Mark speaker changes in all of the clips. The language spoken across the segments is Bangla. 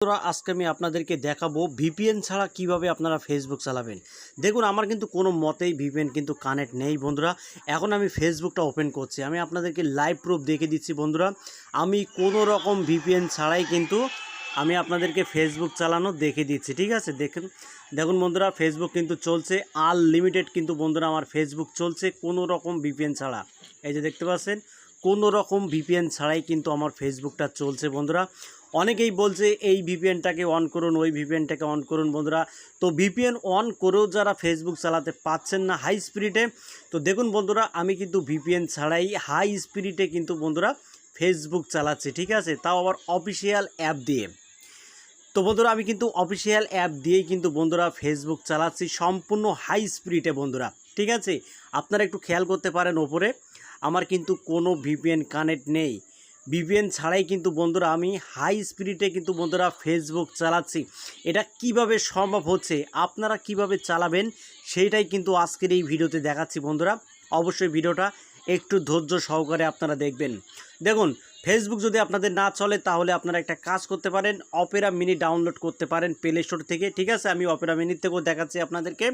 Speaker 1: বন্ধুরা, আজকে আমি আপনাদেরকে দেখাবো ভিপিএন ছাড়া কীভাবে আপনারা ফেসবুক চালাবেন। দেখুন, আমার কিন্তু কোনো মতেই ভিপিএন কিন্তু কানেক্ট নেই বন্ধুরা। এখন আমি ফেসবুকটা ওপেন করছি। আমি আপনাদেরকে লাইভ প্রুফ দেখে দিচ্ছি বন্ধুরা। আমি কোনো রকম ভিপিএন ছাড়াই কিন্তু আমি আপনাদেরকে ফেসবুক চালানো দেখে দিচ্ছি, ঠিক আছে? দেখুন দেখুন বন্ধুরা ফেসবুক কিন্তু চলছে। আনলিমিটেড কিন্তু বন্ধুরা আমার ফেসবুক চলছে কোনো রকম ভিপিএন ছাড়া। এই যে দেখতে পাচ্ছেন, কোনো রকম ভিপিএন ছাড়াই কিন্তু আমার ফেসবুকটা চলছে বন্ধুরা। অনেকেই বলছে এই ভিপিএনটাকে অন করুন, ওই ভিপিএনটাকে অন করুন বন্ধুরা। তো ভিপিএন অন করেও যারা ফেসবুক চালাতে পাচ্ছেন না হাই স্পিডে তো দেখুন বন্ধুরা, আমি কিন্তু ভিপিএন ছাড়াই হাই স্পিডে কিন্তু বন্ধুরা ফেসবুক চালাচ্ছি, ঠিক আছে? তাও আবার অফিসিয়াল অ্যাপ দিয়ে। তো বন্ধুরা, আমি কিন্তু অফিসিয়াল অ্যাপ দিয়েই কিন্তু বন্ধুরা ফেসবুক চালাচ্ছি, সম্পূর্ণ হাই স্পিডে বন্ধুরা, ঠিক আছে? আপনারা একটু খেয়াল করতে পারেন ওপরে, আমার কিন্তু কোনো ভিপিএন কানেক্ট নেই। ভিপিএন ছাড়াই কিন্তু বন্ধুরা আমি হাই স্পিডে কিন্তু বন্ধুরা ফেসবুক চালাচ্ছি। এটা কীভাবে সম্ভব হচ্ছে, আপনারা কীভাবে চালাবেন, সেইটাই কিন্তু আজকের এই ভিডিওতে দেখাচ্ছি বন্ধুরা। অবশ্যই ভিডিওটা একটু ধৈর্য সহকারে আপনারা দেখবেন। দেখুন ফেসবুক যদি আপনাদের না চলে, তাহলে আপনারা একটা কাজ করতে পারেন অপেরা মিনি ডাউনলোড করতে পারেন প্লে স্টোর থেকে। ঠিক আছে, আমি অপেরা মিনির থেকেও দেখাচ্ছি আপনাদেরকে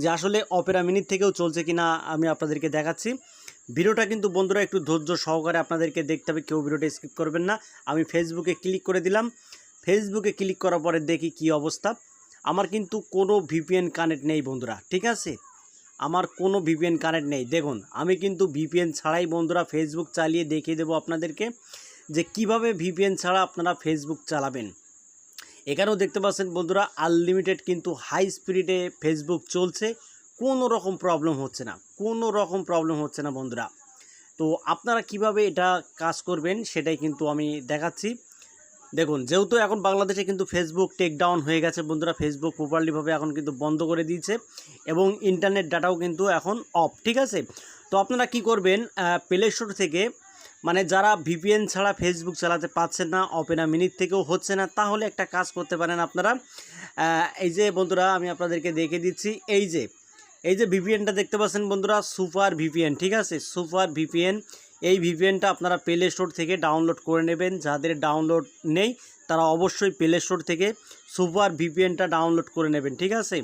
Speaker 1: যে আসলে অপেরা মিনির থেকেও চলছে কিনা আমি আপনাদেরকে দেখাচ্ছি। ভিডিওটা কিন্তু বন্ধুরা একটু ধৈর্য সহকারে আপনাদেরকে দেখতে হবে, কেউ ভিডিওটা স্কিপ করবেন না। আমি ফেসবুকে ক্লিক করে দিলাম। ফেসবুকে ক্লিক করার পরে দেখি কি অবস্থা। আমার কিন্তু কোনো ভিপিএন কানেক্ট নেই বন্ধুরা, ঠিক আছে? আমার কোনো ভিপিএন কানেক্ট নেই। দেখুন, আমি কিন্তু ভিপিএন ছাড়াই বন্ধুরা ফেসবুক চালিয়ে দেখিয়ে দেবো আপনাদেরকে যে কীভাবে ভিপিএন ছাড়া আপনারা ফেসবুক চালাবেন। এখানেও দেখতে পাচ্ছেন বন্ধুরা আনলিমিটেড কিন্তু হাই স্পিডে ফেসবুক চলছে। কোনো রকম প্রবলেম হচ্ছে না। কোনো রকম প্রবলেম হচ্ছে না বন্ধুরা। তো আপনারা কীভাবে এটা কাজ করবেন সেটাই কিন্তু আমি দেখাচ্ছি। দেখুন, যেহেতু এখন বাংলাদেশে কিন্তু ফেসবুক টেক ডাউন হয়ে গেছে বন্ধুরা ফেসবুক প্রপারলিভাবে এখন কিন্তু বন্ধ করে দিয়েছে এবং ইন্টারনেট ডাটাও কিন্তু এখন অফ ঠিক আছে? তো আপনারা কি করবেন প্লে স্টোর থেকে মানে যারা ভিপিএন ছাড়া ফেসবুক চালাতে পারছেন না অপেনা মিনিট থেকেও হচ্ছে না, তাহলে একটা কাজ করতে পারেন আপনারা। এই যে বন্ধুরা, আমি আপনাদেরকে দেখে দিচ্ছি, এই যে এই যে ভিপিএনটা দেখতে পাচ্ছেন বন্ধুরা, সুপার ভিপিএন ঠিক আছে? সুপার ভিপিএন এই ভিপিএনটা আপনারা প্লে স্টোর থেকে ডাউনলোড করে নেবেন। যাদের ডাউনলোড নেই, তারা অবশ্যই প্লে স্টোর থেকে সুপার ভিপিএনটা ডাউনলোড করে নেবেন, ঠিক আছে?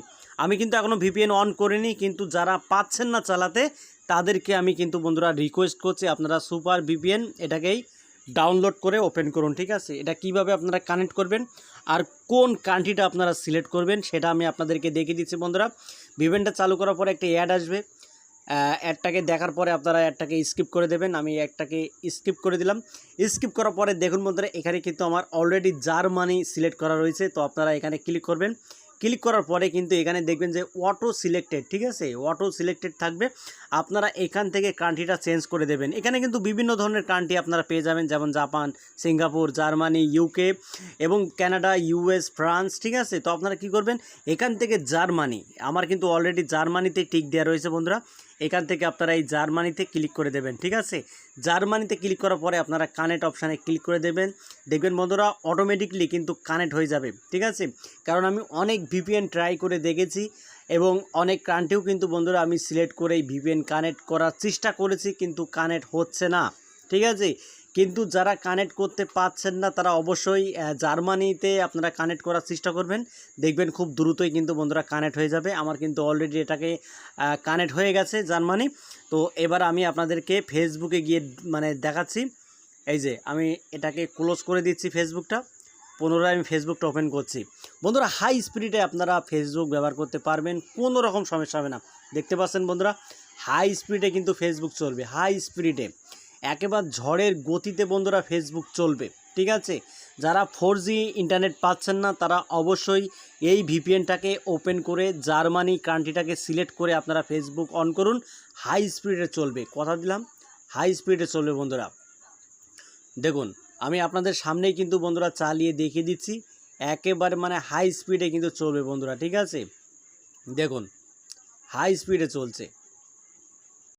Speaker 1: আমি কিন্তু এখনও ভিপিএন অন করিনি, কিন্তু যারা পাচ্ছেন না চালাতে, তাদেরকে আমি কিন্তু বন্ধুরা রিকোয়েস্ট করছি, আপনারা সুপার ভিপিএন এটাকেই ডাউনলোড করে ওপেন করুন, ঠিক আছে? এটা কীভাবে আপনারা কানেক্ট করবেন আর কোন কান্ট্রিটা আপনারা সিলেক্ট করবেন সেটা আমি আপনাদেরকে দেখিয়ে দিচ্ছি বন্ধুরা। ভিপিএনটা চালু করার পরে একটা অ্যাড আসবে। অ্যাডটাকে দেখার পরে আপনারা অ্যাডটাকে স্কিপ করে দেবেন। আমি অ্যাডটাকে স্কিপ করে দিলাম। স্কিপ করার পরে দেখুন বন্ধুরা, এখানে কিন্তু আমার অলরেডি জার্মানি সিলেক্ট করা রয়েছে। তো আপনারা এখানে ক্লিক করবেন। ক্লিক করার পরে কিন্তু এখানে দেখবেন যে অটো সিলেক্টেড ঠিক আছে? অটো সিলেক্টেড থাকবে। আপনারা এখান থেকে কান্ট্রিটা চেঞ্জ করে দেবেন। এখানে কিন্তু বিভিন্ন ধরনের কান্ট্রি আপনারা পেয়ে যাবেন, যেমন জাপান, সিঙ্গাপুর, জার্মানি ইউকে এবং কানাডা ইউএস ফ্রান্স ঠিক আছে? তো আপনারা কি করবেন? এখান থেকে জার্মানি, আমার কিন্তু অলরেডি জার্মানিতে টিক দেওয়া রয়েছে বন্ধুরা। এখান থেকে আপনারা এই জার্মানিতে ক্লিক করে দেবেন, ঠিক আছে? জার্মানিতে ক্লিক করার পরে আপনারা কানেক্ট অপশানে ক্লিক করে দেবেন। দেখবেন বন্ধুরা অটোমেটিকলি কিন্তু কানেক্ট হয়ে যাবে, ঠিক আছে? কারণ আমি অনেক ভিপিএন ট্রাই করে দেখেছি এবং অনেক কান্ট্রিও কিন্তু বন্ধুরা আমি সিলেক্ট করে এই ভিপিএন কানেক্ট করার চেষ্টা করেছি, কিন্তু কানেক্ট হচ্ছে না, ঠিক আছে? কিন্তু যারা কানেক্ট করতে পারছেন না, তারা অবশ্যই জার্মানিতে আপনারা কানেক্ট করার চেষ্টা করবেন। দেখবেন খুব দ্রুতই কিন্তু বন্ধুরা কানেক্ট হয়ে যাবে। আমার কিন্তু অলরেডি এটাকে কানেক্ট হয়ে গেছে জার্মানি। তো এবার আমি আপনাদেরকে ফেসবুকে গিয়ে মানে দেখাচ্ছি। এই যে, আমি এটাকে ক্লোজ করে দিচ্ছি ফেসবুকটা পুনরায় আমি ফেসবুকটা ওপেন করছি। বন্ধুরা হাই স্পিডে আপনারা ফেসবুক ব্যবহার করতে পারবেন, কোনো রকম সমস্যা হবে না। দেখতে পাচ্ছেন বন্ধুরা হাই স্পিডে কিন্তু ফেসবুক চলবে। হাই স্পিডে একেবারে ঝড়ের গতিতে বন্ধুরা ফেসবুক চলবে। ঠিক আছে? যারা ফোর ইন্টারনেট পাচ্ছেন না, তারা অবশ্যই এই ভিপিএনটাকে ওপেন করে জার্মানি কান্ট্রিটাকে সিলেক্ট করে আপনারা ফেসবুক অন করুন। হাই স্পিডে চলবে। কথা দিলাম হাই স্পিডে চলবে বন্ধুরা। দেখুন, আমি আপনাদের সামনেই কিন্তু বন্ধুরা চালিয়ে দেখিয়ে দিচ্ছি। একেবারে মানে হাই স্পিডে কিন্তু চলবে বন্ধুরা। ঠিক আছে? দেখুন হাই স্পিডে চলছে।